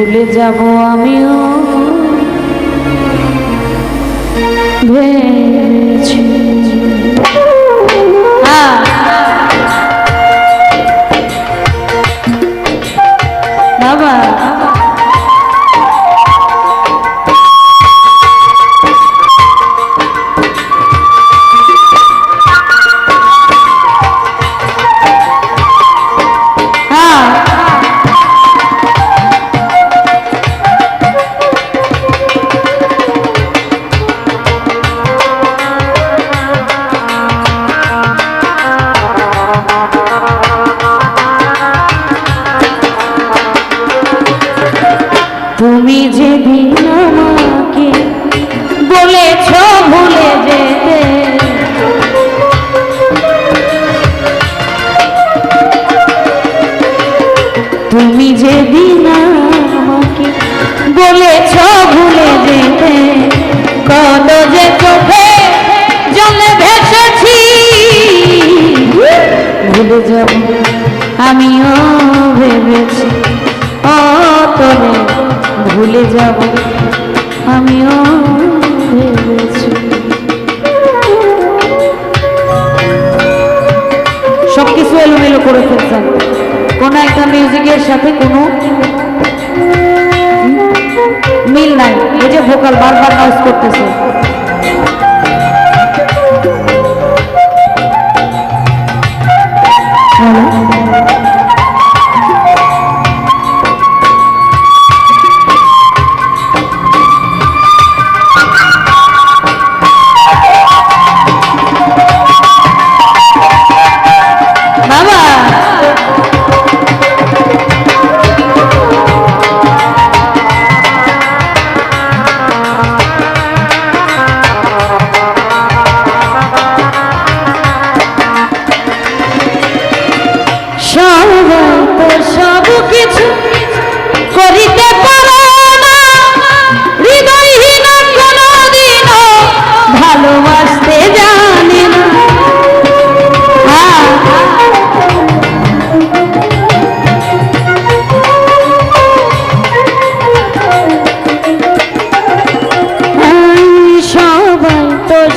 ভুলে যাব আমিও। তুমি যেদিন আমাকে বলেছ ভুলে যেতে, কত যে চোখে জলে ভেসেছি, ভুলে যাব আমিও ভেবেছি অতরে ভুলে যাব।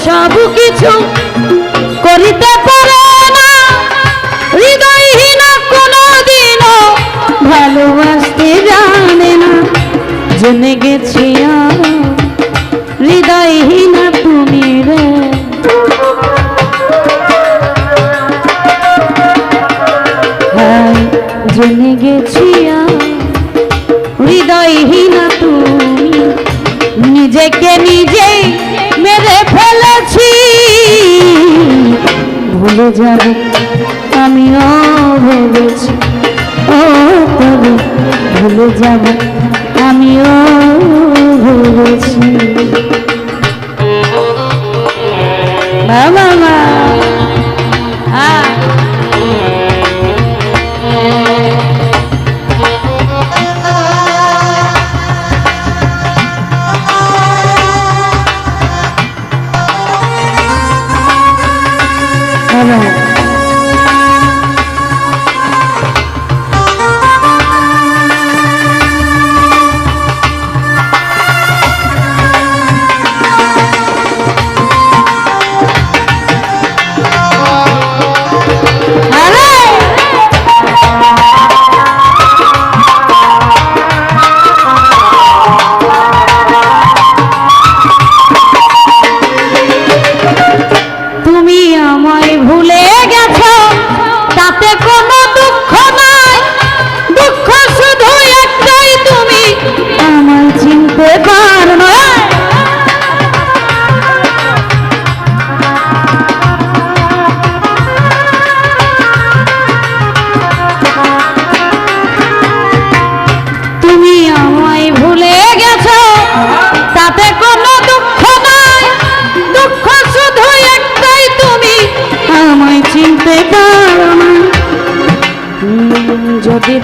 সব কিছু করিতে পারে না। হৃদয়হীন কোনোদিনও ভালোবাসতে জানে না। জেনে যে যাবে আমিও ভেবেছি ও তবে ভুলে যাব আমিও ভেবেছি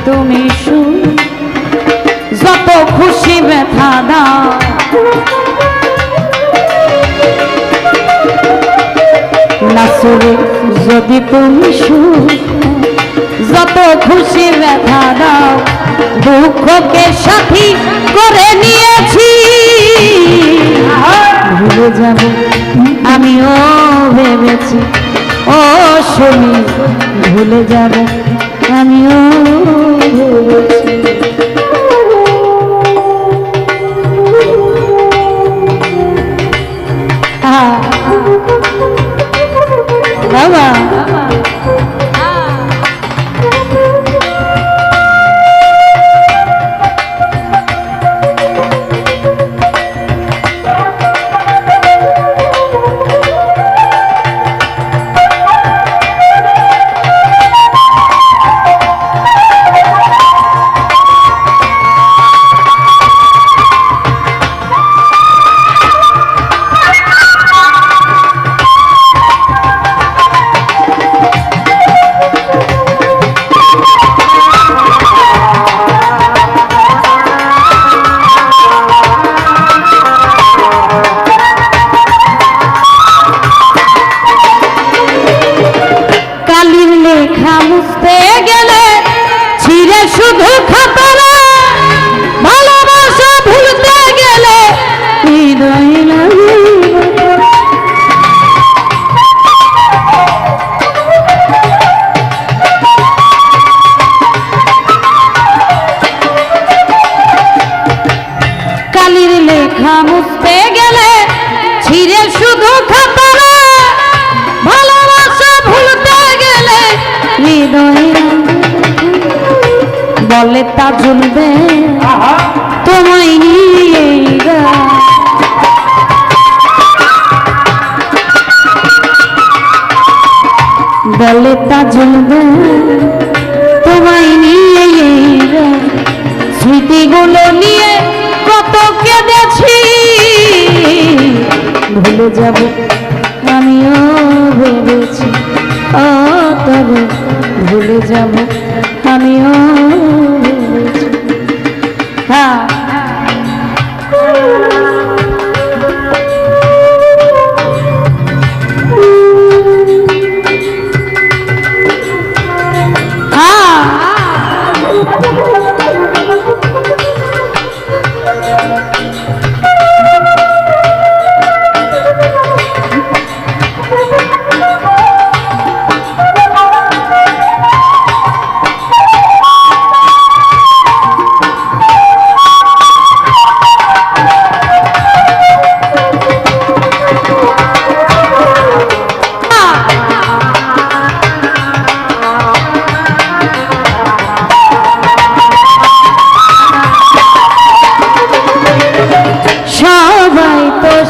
তুমি শু যত খুশি ব্যথা দাও। নাসুরে যদি তুমি সুর, যত খুশি ব্যথা দাও। দুঃখকে সাথী করে নিয়েছি। ভুলে যাব আমিও ভেবেছি। ও শুনি ভুলে যাব ও ভেবেছি ঝুলবে তোমায় নিয়ে। বলে তা ঝুলবে তোমায় নিয়ে। স্মৃতিগুলো নিয়ে কত কেঁদেছি। ভুলে যাব আমিও ভেবেছি। ও তবে ভুলে যাব আমিও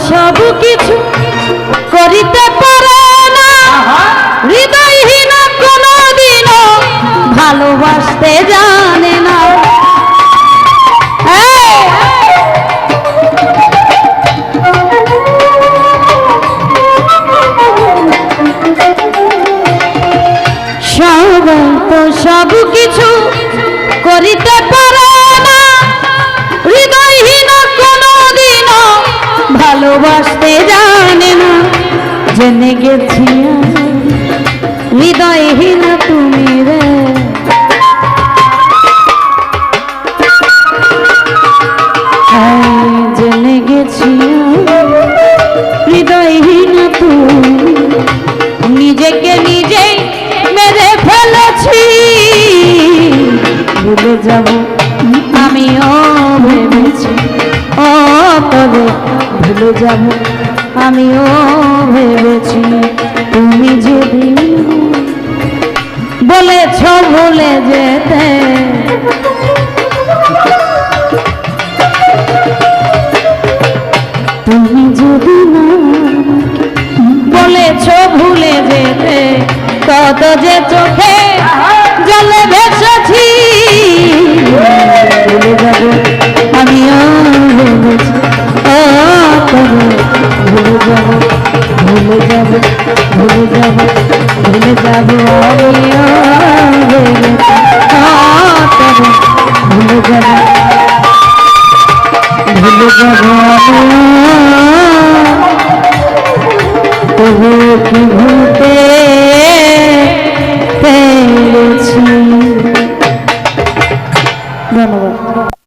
সব কিছু করিতে পারে না। হৃদয়হীন কোনদিনও ভালোবাসতে জানে না! সবাই তো সব কিছু করিতে পারে ভালোবাসতে জানে না, জেনে গেছি হৃদয়হীন তুমি রে। জেনে গেছি হৃদয়হীন তুমি। নিজেকে নিজেই মেরে ফেলেছি। ভুলে যাব ভুলে যাব, আমিও ভেবেছি তুমি যেদিন বলেছ ভুলে যেতে। তুমি যদি বলেছ ভুলে যেতে, কত যে চোখে জলে ভুলে যাব ভুলে যাব আমিও ভুলে যাব